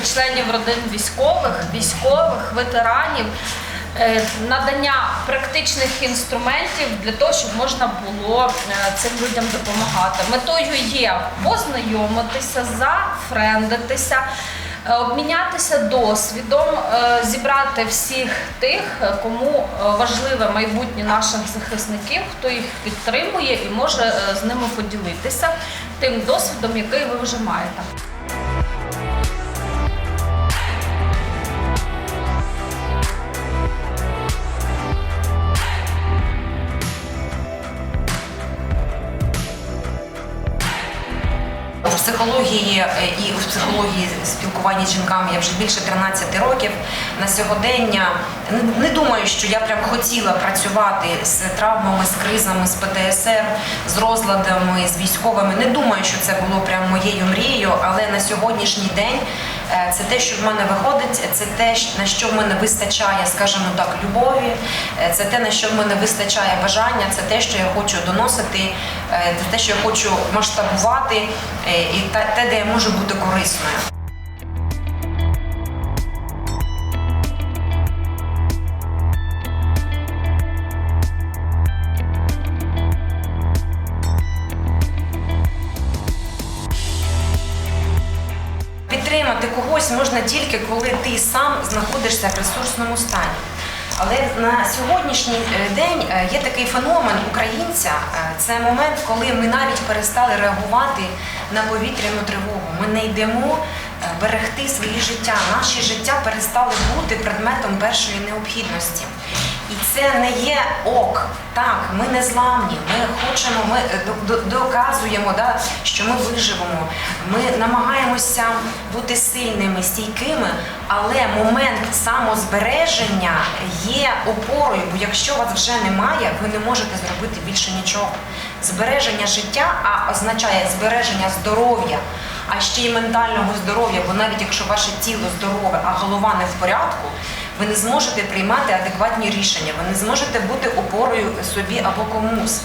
членів родин військових, військових, ветеранів. е, Надання практичних інструментів для того, щоб можна було е, цим людям допомагати. Метою є познайомитися, зафрендитися, е, обмінятися досвідом, зібрати всіх тих, кому важливе майбутнє наших захисників, хто їх підтримує і може з ними поділитися тим досвідом, який ви вже маєте. Психології е, і в психології спілкування з жінками я вже більше 13 років. На сьогодення не- думаю, що я прям хотіла працювати з травмами, з кризами, з ПТСР, з розладами, з військовими. Не думаю, що це було прям моєю мрією, але на сьогоднішній день це те, що в мене виходить, це те, на що в мене вистачає, скажімо так, любові, е, це те, на що в мене вистачає бажання, це те, що я хочу доносити, е, це те, що я хочу масштабувати, е, і те, де я можу бути корисною. Підтримати когось можна тільки коли ти сам знаходишся в ресурсному стані. Але на сьогоднішній е, день е, є такий феномен українця. е, Це момент, коли ми навіть перестали реагувати на повітряну тривогу. Ми не йдемо берегти свої життя. Наші життя перестали бути предметом першої необхідності. І це не є ок. Так, ми не зламні. Ми хочемо, ми е, до- до- доказуємо, да, що ми виживемо. Ми намагаємося бути сильними, стійкими, але момент самозбереження є опорою, бо якщо вас вже немає, ви не можете зробити більше нічого. Збереження життя а означає збереження здоров'я, а ще й ментального здоров'я, бо навіть якщо ваше тіло здорове, а голова не в порядку, ви не зможете приймати адекватні рішення, ви не зможете бути опорою собі або комусь.